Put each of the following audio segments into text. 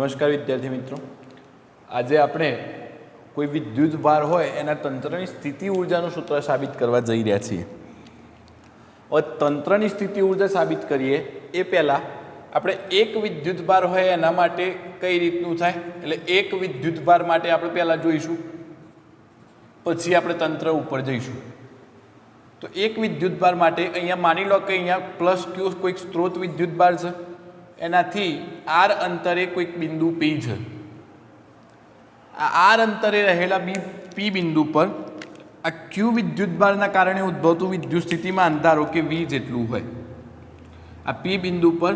નમસ્કાર વિદ્યાર્થી મિત્રો. આજે આપણે કોઈ વિદ્યુત ભાર હોય એના તંત્રની સ્થિતિ ઉર્જાનું સૂત્ર સાબિત કરવા જઈ રહ્યા છીએ. હવે તંત્રની સ્થિતિ ઊર્જા સાબિત કરીએ એ પહેલાં આપણે એક વિદ્યુત ભાર હોય એના માટે કઈ રીતનું થાય? એટલે એક વિદ્યુત ભાર માટે આપણે પહેલાં જોઈશું. પછી આપણે તંત્ર ઉપર જઈશું. તો એક વિદ્યુત ભાર માટે અહીંયા માની લો કે અહીંયા પ્લસ ક્યુ કોઈક સ્ત્રોત વિદ્યુત ભાર છે. એનાથી આર અંતરે કોઈક બિંદુ પી છે આ આર અંતરે રહેલા બી પી બિંદુ પર આ ક્યુ વિદ્યુત ભારના કારણે ઉદ્ભવતું વિદ્યુત સ્થિતિમાં અંધારો કે વી જેટલું હોય. આ પી બિંદુ પર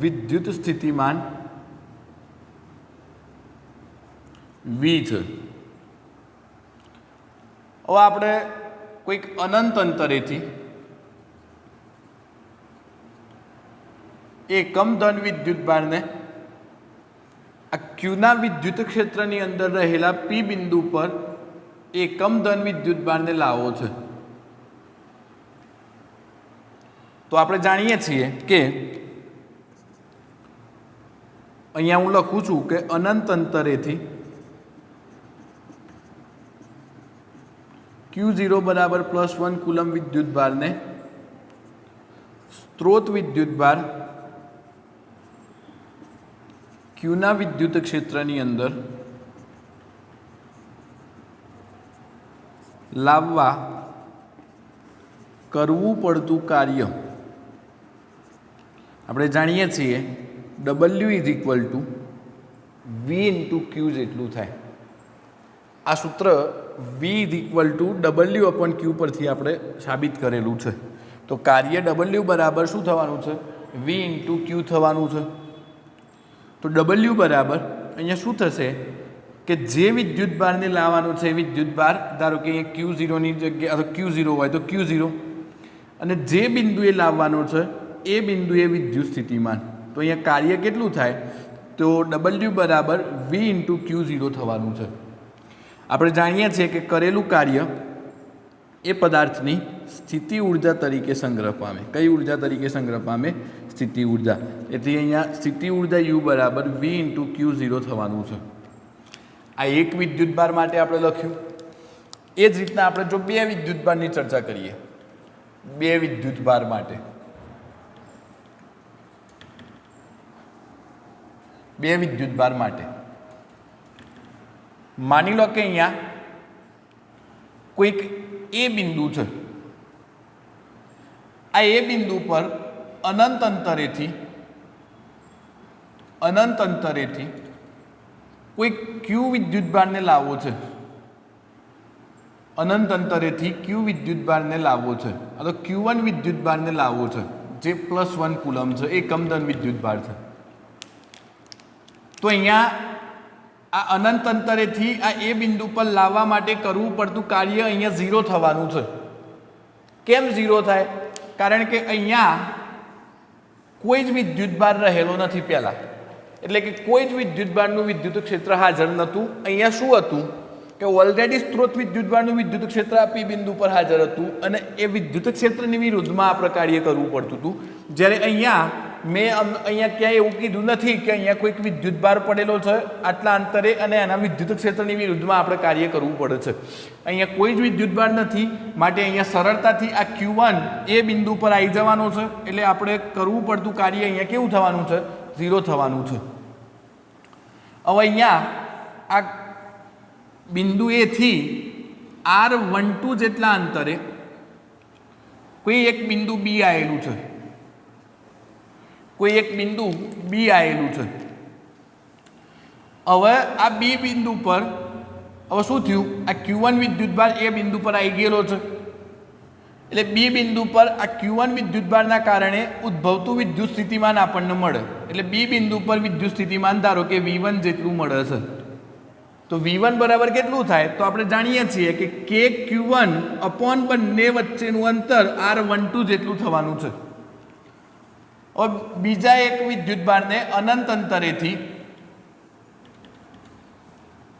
વિદ્યુત સ્થિતિમાન વી છે હવે આપણે કોઈક અનંત અંતરેથી એકમ ધન વિદ્યુત ભારને આ ક્યુના વિદ્યુત ક્ષેત્રની અંદર રહેલા પી બિંદુ પર એ ધન વિદ્યુત ભારને લાવવો છે. તો આપણે જાણીએ છીએ કે અહીંયા હું લખું છું કે અનંત અંતરેથી ક્યુ ઝીરો બરાબર પ્લસ વન કુલમ વિદ્યુત ભારને સ્ત્રોત વિદ્યુત ભાર ક્યુના વિદ્યુત ક્ષેત્રની અંદર લાવવા કરવું પડતું કાર્ય. આપણે જાણીએ છીએ W is equal to V into Q જેટલું થાય. આ સૂત્ર V is equal to W upon Q પરથી આપણે સાબિત કરેલું છે. તો કાર્ય ડબલ્યુ બરાબર શું થવાનું છે? વી ઇન્ટુ ક્યુ થવાનું છે. તો ડબલ્યુ બરાબર. અહીંયા શું થશે? કે જે વિદ્યુત ભારને લાવવાનો છે એ વિદ્યુત ભાર, ધારો કે અહીંયા ક્યુ ઝીરોની જગ્યાએ અથવા ક્યુ ઝીરો હોય તો ક્યુ ઝીરો અને જે બિંદુએ લાવવાનો છે એ બિંદુએ વિદ્યુત સ્થિતિમાન. તો અહીંયા કાર્ય કેટલું થાય? તો ડબલ્યુ બરાબર વી ઇન્ટુ ક્યુ ઝીરો થવાનું છે. આપણે જાણીએ છીએ કે કરેલું કાર્ય એ પદાર્થની સ્થિતિ ઊર્જા તરીકે સંગ્રહ પામે. કઈ ઊર્જા તરીકે સંગ્રહ પામે? સ્થિતિ ઊર્જા. એટલે અહીંયા સ્થિતિ ઊર્જા યુ બરાબર વી ઇન્ટુ ક્યુ ઝીરો થવાનું છે. આ એક વિદ્યુત ભાર માટે આપણે લખ્યું. એ જ રીતના આપણે જો બે વિદ્યુત ભારની ચર્ચા કરીએ. બે વિદ્યુત ભાર માટે. બે વિદ્યુત ભાર માટે. માની લો કે અહીંયા કોઈક એ બિંદુ છે. આ એ બિંદુ પર અનંત અંતરેથી અનંત અંતરેથી કોઈ ક્યુ વિદ્યુત ભારને લાવવો છે. અનંત અંતરેથી ક્યુ વિદ્યુત ભારને લાવવો છે. અથવા ક્યુ વન વિદ્યુત ભારને લાવવો છે. જે પ્લસ વન કુલમ છે. એ કમદન વિદ્યુત ભાર છે. તો અહીંયા આ અનંત અંતરેથી આ એ બિંદુ પર લાવવા માટે કરવું પડતું કાર્ય અહીંયા ઝીરો થવાનું છે. કેમ ઝીરો થાય? કારણ કે અહીંયા કોઈ જ વિદ્યુતભાર રહેલો નથી પહેલાં. એટલે કે કોઈ જ વિદ્યુતભારનું વિદ્યુત ક્ષેત્ર હાજર નહોતું. અહીંયા શું હતું કે ઓલરેડી સ્ત્રોત વિદ્યુતભારનું વિદ્યુત ક્ષેત્ર આ પી બિંદુ પર હાજર હતું અને એ વિદ્યુત ક્ષેત્રની વિરુદ્ધમાં આપણે કાર્ય કરવું પડતું હતું. જ્યારે અહીંયા મેં અહીંયા ક્યાંય એવું કીધું નથી કે અહીંયા કોઈક વિદ્યુત ભાર પડેલો છે. આટલા અંતરે અને એના વિદ્યુત ક્ષેત્રની વિરુદ્ધમાં આપણે કાર્ય કરવું પડે છે. અહીંયા કોઈ જ વિદ્યુત ભાર નથી. માટે અહીંયા સરળતાથી આ ક્યુ વન એ બિંદુ પર આવી જવાનો છે. એટલે આપણે કરવું પડતું કાર્ય અહીંયા કેવું થવાનું છે? ઝીરો થવાનું છે. હવે અહીંયા આ બિંદુ એથી આર વન ટુ જેટલા અંતરે કોઈ એક બિંદુ બી આવેલું છે. કોઈ એક બિંદુ બી આવેલું છે. હવે આ બી બિંદુ પર, હવે શું થયું? આ ક્યુ વન વિદ્યુતભાર એ બિંદુ પર આવી ગયેલો છે. એટલે બી બિંદુ પર આ ક્યુ વન વિદ્યુતભારના કારણે ઉદ્ભવતું વિદ્યુત સ્થિતિમાન આપણને મળે. એટલે બી બિંદુ પર વિદ્યુત સ્થિતિમાન ધારો કે વી વન જેટલું મળે છે. તો વી વન બરાબર કેટલું થાય? તો આપણે જાણીએ છીએ કે કે ક્યુ વન અપોન બંને વચ્ચેનું અંતર આર વન ટુ જેટલું થવાનું છે. બીજા એક વિદ્યુત ભારને અનંત અંતરેથી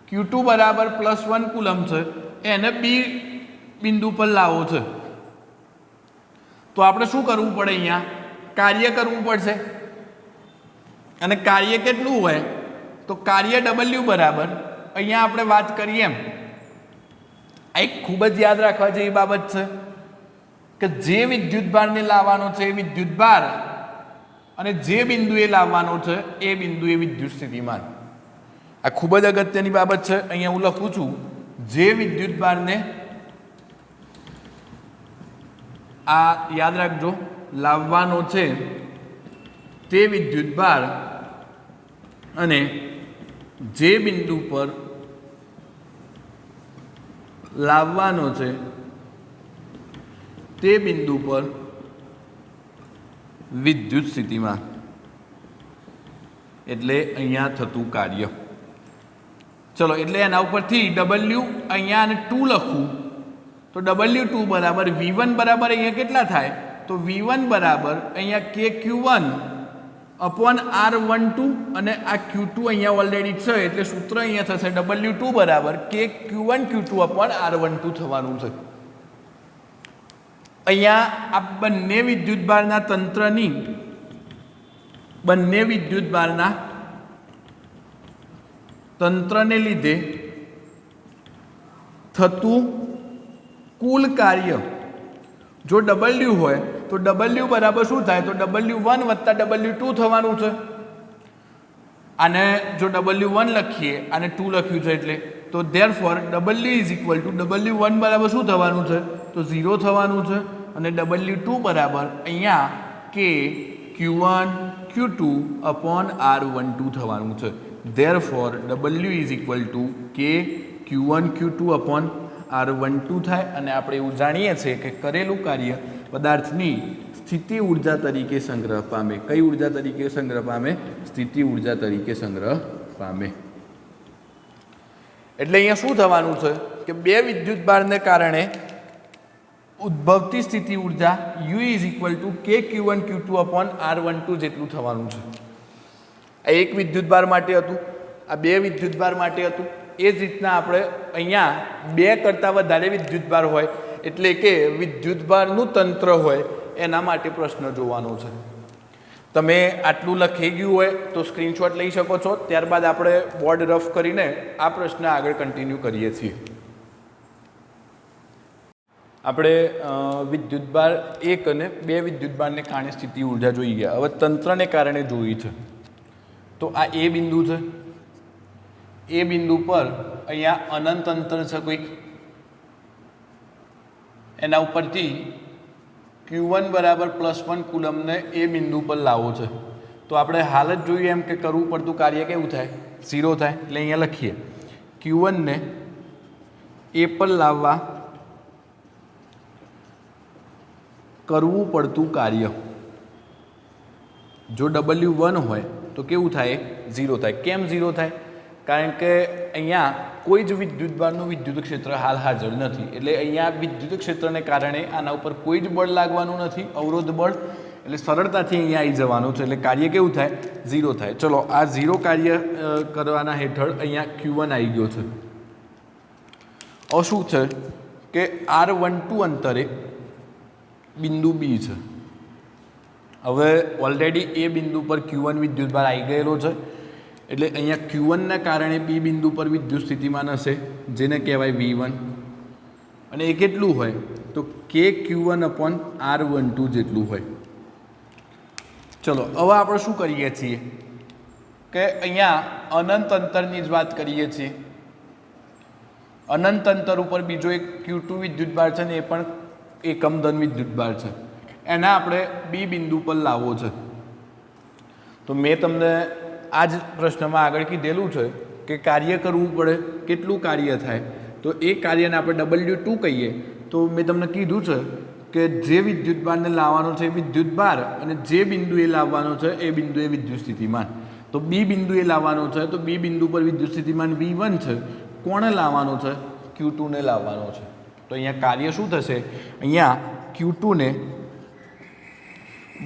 ક્યુ ટુ બરાબર પ્લસ વન કુલમ છે એને બી બિંદુ પર લાવવો છે તો આપણે શું કરવું પડે અહીંયા કાર્ય કરવું પડશે અને કાર્ય કેટલું હોય તો કાર્ય ડબલ્યુ બરાબર અહીંયા આપણે વાત કરીએ એમ આ એક ખૂબ જ યાદ રાખવા જેવી બાબત છે કે જે વિદ્યુતભારને લાવવાનો છે એ વિદ્યુતભાર અને જે બિંદુએ લાવવાનો છે, એ બિંદુએ વિદ્યુત સ્થિતિમાન આ ખૂબ જ અગત્યની બાબત છે. અહીંયા હું લખું છું, જે વિદ્યુત ભારને આ યાદ રાખજો, લાવવાનો છે તે વિદ્યુત ભાર અને જે બિંદુ પર લાવવાનો છે તે બિંદુ પર વિદ્યુત સ્થિતિમાં. એટલે અહીંયા થતું કાર્ય. ચલો, એટલે એના ઉપરથી ડબલ્યુ અહીંયા અને ટુ લખું. તો ડબલ્યુ ટુ બરાબર વી વન બરાબર અહીંયા કેટલા થાય? તો વી વન બરાબર અહીંયા K Q one upon R one two અને આ ક્યુ ટુ અહીંયા ઓલરેડી છે, એટલે સૂત્ર અહીંયા થશે ડબલ્યુ ટુ બરાબર K Q one Q two upon R one two થવાનું છે. અહીંયા આ બંને વિદ્યુત બારના તંત્રની, બંને વિદ્યુત બારના તંત્રને લીધે થતું કુલ કાર્ય. જો ડબલ્યુ હોય, તો ડબલ્યુ બરાબર શું થાય? તો ડબલ્યુ વન વત્તા ડબલ્યુ ટુ થવાનું છે. અને જો ડબલ્યુ વન લખીએ, અને ટુ લખ્યું છે એટલે, તો therefore W is equal to W one બરાબર શું થવાનું છે? તો ઝીરો થવાનું છે અને ડબલ્યુ ટુ બરાબર અહીંયા K Q one Q two upon R one two થવાનું છે. Therefore W is equal to K Q one Q two upon R one two થાય અને આપણે એવું જાણીએ છીએ કે કરેલું કાર્ય પદાર્થની સ્થિતિ ઊર્જા તરીકે સંગ્રહ પામે. કઈ ઊર્જા તરીકે સંગ્રહ પામે? સ્થિતિ ઊર્જા તરીકે સંગ્રહ પામે. એટલે અહીંયા શું થવાનું છે? કે બે વિદ્યુત બારને કારણે ઉદ્ભવતી સ્થિતિ ઊર્જા U is equal to K Q one Q two upon R one two જેટલું થવાનું છે. આ એક વિદ્યુતભાર માટે હતું, આ બે વિદ્યુતભાર માટે હતું. એ જ રીતના આપણે અહીંયા બે કરતાં વધારે વિદ્યુતભાર હોય, એટલે કે વિદ્યુતભારનું તંત્ર હોય, એના માટે પ્રશ્ન જોવાનો છે. તમે આટલું લખી ગયું હોય તો સ્ક્રીનશોટ લઈ શકો છો. ત્યારબાદ આપણે બોર્ડ રફ કરીને આ પ્રશ્ન આગળ કન્ટિન્યુ કરીએ છીએ. આપણે વિદ્યુતભાર એક અને બે વિદ્યુતભારને કારણે સ્થિતિ ઊર્જા જોઈ ગયા હવે તંત્રને કારણે જોઈ છે. તો આ એ બિંદુ છે. એ બિંદુ પર અહીંયા અનંત અંતર છે કોઈક. એના ઉપરથી ક્યુ વન બરાબર પ્લસ વન કુલમને એ બિંદુ પર લાવવો છે. તો આપણે હાલ જ જોઈએ એમ કે કરવું પડતું કાર્ય કેવું થાય? ઝીરો થાય. એટલે અહીંયા લખીએ. ક્યુ વનને એ પર લાવવા કરવું પડતું કાર્ય. જો ડબલ્યુ વન હોય, તો કેવું થાય? ઝીરો થાય. કેમ ઝીરો થાય? કારણ કે અહીંયા કોઈ જ વિદ્યુતભારનું વિદ્યુત ક્ષેત્ર હાલ હાજર નથી. એટલે અહીંયા વિદ્યુત ક્ષેત્રને કારણે આના ઉપર કોઈ જ બળ લાગવાનું નથી, અવરોધ બળ. એટલે સરળતાથી અહીંયા આવી જવાનું છે. એટલે કાર્ય કેવું થાય? ઝીરો થાય. ચલો, આ ઝીરો કાર્ય કરવાના હેઠળ અહીંયા ક્યુ વન આવી ગયો છે. હવે શું છે કે આર વન ટુ અંતરે બિંદુ બી છે. હવે ઓલરેડી એ બિંદુ પર ક્યુ વન વિદ્યુતભાર આવી ગયેલો છે. એટલે અહીંયા ક્યુ વનના કારણે બી બિંદુ પર વિદ્યુત સ્થિતિમાન હશે, જેને કહેવાય વી વન અને એ કેટલું હોય? તો K Q one upon R one two જેટલું હોય. ચલો, હવે આપણે શું કરીએ છીએ? કે અહીંયા અનંત અંતરની જ વાત કરીએ છીએ. અનંત અંતર ઉપર બીજો એક ક્યુ ટુ વિદ્યુતભાર છે ને, એ પણ એકમ ધન વિદ્યુતભાર છે. એના આપણે બી બિંદુ પર લાવવો છે. તો મેં તમને આ જ પ્રશ્નમાં આગળ કીધેલું છે કે કાર્ય કરવું પડે, કેટલું કાર્ય થાય. તો એ કાર્યને આપણે ડબલ્યુ ટુ કહીએ. તો મેં તમને કીધું છે કે જે વિદ્યુતભારને લાવવાનો છે એ વિદ્યુતભાર અને જે બિંદુ એ લાવવાનો છે એ બિંદુ એ વિદ્યુત સ્થિતિમાન. તો બી બિંદુએ લાવવાનો છે, તો બી બિંદુ પર વિદ્યુત સ્થિતિમાન વી વન છે. કોણે લાવવાનો છે? ક્યુ ટુને લાવવાનો છે. તો અહીંયા કાર્ય શું થશે? અહીંયા ક્યુ ટુને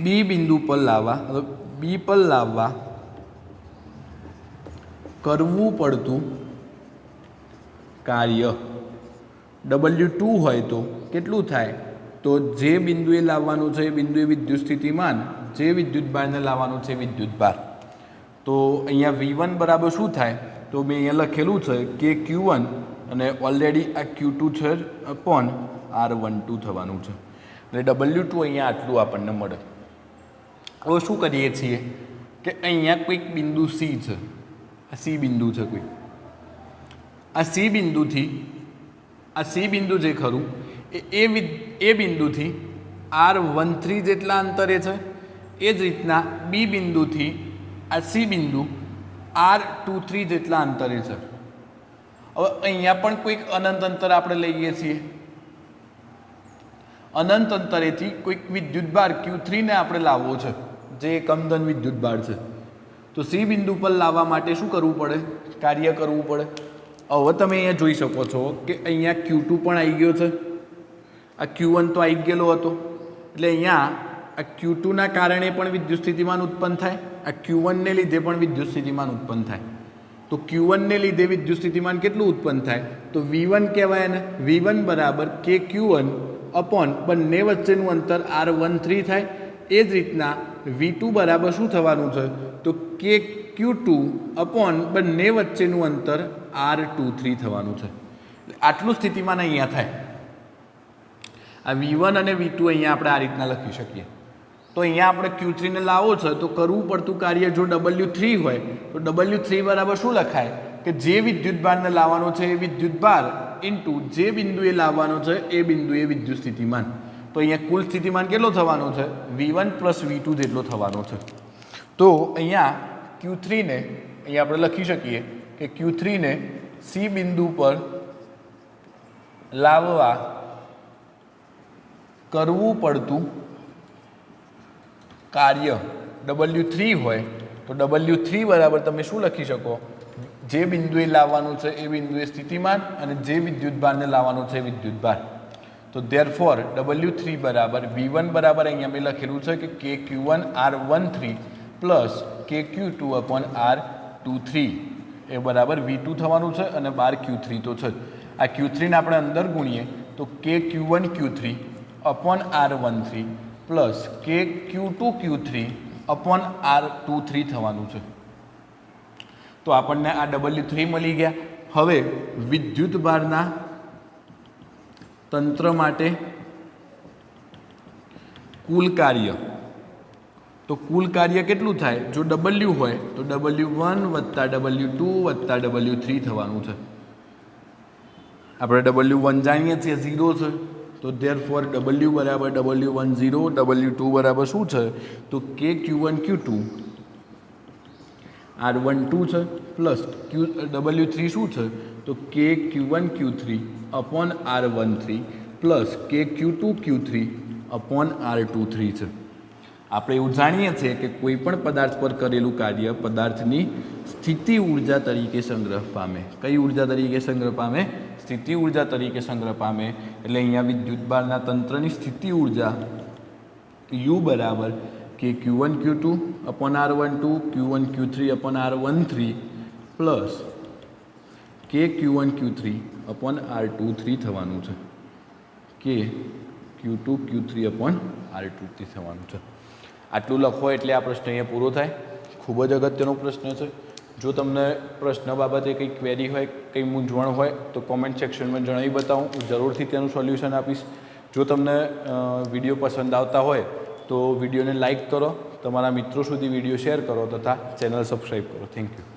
બી બિંદુ પર લાવવા બી પર લાવવા કરવું પડતું કાર્ય. ડબલ્યુ ટુ હોય તો કેટલું થાય? તો જે બિંદુએ લાવવાનું છે એ બિંદુએ વિદ્યુત સ્થિતિમાન જે વિદ્યુતભારને લાવવાનું છે વિદ્યુતભાર તો અહીંયા વી વન બરાબર શું થાય? તો મેં અહીંયા લખેલું છે કે ક્યુ વન અને ઓલરેડી આ ક્યુ ટુ છે અપોન આર વન ટુ થવાનું છે. એટલે ડબલ્યુ ટુ અહીંયા આટલું આપણને મળે. હવે શું કરીએ છીએ કે અહીંયા કોઈક બિંદુ સી છે. આ સી બિંદુ છે કોઈ. આ સી બિંદુથી, આ સી બિંદુ જે ખરું, એ એ બિંદુથી આર વન થ્રી જેટલા અંતરે છે, એ જ રીતના બી બિંદુથી આ સી બિંદુ આર ટુ થ્રી જેટલા અંતરે છે. હવે અહીંયા પણ કોઈક અનંત અંતર આપણે લઈએ છીએ. અનંત અંતરેથી કોઈક વિદ્યુતભાર ક્યુ થ્રીને આપણે લાવવો છે, જે એકમધન વિદ્યુતભાર છે. તો સી બિંદુ પર લાવવા માટે શું કરવું પડે? કાર્ય કરવું પડે. હવે તમે અહીંયા જોઈ શકો છો કે અહીંયા ક્યુ ટુ પણ આવી ગયો છે. આ ક્યુ વન તો આવી ગયેલો હતો. એટલે અહીંયા આ ક્યુ ટુના કારણે પણ વિદ્યુત સ્થિતિમાન ઉત્પન્ન થાય, આ ક્યુ વનને લીધે પણ વિદ્યુત સ્થિતિમાન ઉત્પન્ન થાય. તો ક્યુ વનને લીધે વિદ્યુત સ્થિતિમાન કેટલું ઉત્પન્ન થાય? તો વી વન કહેવાય ને વી વન બરાબર કે ક્યુ વન અપોન બંને વચ્ચેનું અંતર આર વન થ્રી થાય. એ જ રીતના વી ટુ બરાબર શું થવાનું છે? તો કે ક્યુ ટુ અપોન બંને વચ્ચેનું અંતર આર ટુ થ્રી થવાનું છે. આટલું સ્થિતિમાન અહીંયા થાય. આ વી વન અને વી ટુ અહીંયા આપણે આ રીતના લખી શકીએ. તો અહીંયા આપણે ક્યુ થ્રીને લાવો છે, તો કરવું પડતું કાર્ય જો ડબલ્યુ થ્રી હોય, તો ડબલ્યુ થ્રી બરાબર શું લખાય? કે જે વિદ્યુતભારને લાવવાનો છે એ વિદ્યુતભાર ઇન્ટુ જે બિંદુએ લાવવાનો છે એ બિંદુએ વિદ્યુત સ્થિતિમાન. તો અહીંયા કુલ સ્થિતિમાન કેટલો થવાનો છે? V one plus V two જેટલો થવાનો છે. તો અહીંયા ક્યુ થ્રીને અહીંયા આપણે લખી શકીએ કે ક્યુ થ્રીને સી બિંદુ પર લાવવા કરવું પડતું કાર્ય ડબલ્યુ થ્રી હોય, તો ડબલ્યુ થ્રી બરાબર તમે શું લખી શકો? જે બિંદુએ લાવવાનું છે એ બિંદુએ સ્થિતિમાન અને જે વિદ્યુતભારને લાવવાનું છે એ વિદ્યુતભાર તો દેર ફોર ડબલ્યુ થ્રી બરાબર વી વન બરાબર અહીંયા મેં લખેલું છે કે K Q one R one three plus K Q two upon R two three એ બરાબર વી ટુ થવાનું છે અને બાર ક્યુ થ્રી તો છે આ ક્યુ થ્રીને આપણે અંદર ગુણીએ તો K Q one Q three upon R one three plus K Q two Q three upon R two three થવાનું છે. તો આપણને આ ડબલ્યુ થ્રી મળી ગયા. હવે વિદ્યુત ભારના તંત્ર માટે કુલ કાર્ય. તો કુલ કાર્ય કેટલું થાય? જો ડબલ્યુ હોય, તો ડબલ્યુ વન વત્તા ડબલ્યુ ટુ વત્તા ડબલ્યુ થ્રી થવાનું છે. આપણે ડબલ્યુ વન જાણીએ છીએ ઝીરો છે. તો ધેર ફોર ડબલ્યુ બરાબર W one zero W two બરાબર શું છે? તો K Q one Q two R one two છે પ્લસ ક્યુ ડબલ્યુ થ્રી શું છે? તો K Q one Q three upon R one three plus K Q two Q three upon R two three છે. આપણે એવું જાણીએ છીએ કે કોઈ પણ પદાર્થ પર કરેલું કાર્ય પદાર્થની સ્થિતિ ઊર્જા તરીકે સંગ્રહ પામે. કઈ ઊર્જા તરીકે સંગ્રહ પામે? સ્થિતિ ઊર્જા તરીકે સંગ્રહ પામે, એટલે અહીંયા વિદ્યુતભારના તંત્રની સ્થિતિ ઊર્જા યુ બરાબર K Q one Q two upon R one two Q one Q three upon R one three plus K Q one Q three upon R two three થવાનું છે. K Q two Q three upon R two three થવાનું છે. આટલું લખો એટલે આ પ્રશ્ન અહીંયા પૂરો થાય. ખૂબ જ અગત્યનો પ્રશ્ન છે. જો તમને પ્રશ્ન બાબતે કંઈ ક્વેરી હોય, કંઈ મૂંઝવણ હોય, તો કોમેન્ટ સેક્શનમાં જણાવી બતાવું. હું જરૂરથી તેનું સોલ્યુશન આપીશ. જો તમને વીડિયો પસંદ આવતા હોય, તો વિડીયોને લાઈક કરો. તમારા મિત્રો સુધી વીડિયો શેર કરો તથા ચેનલ સબસ્ક્રાઈબ કરો. Thank you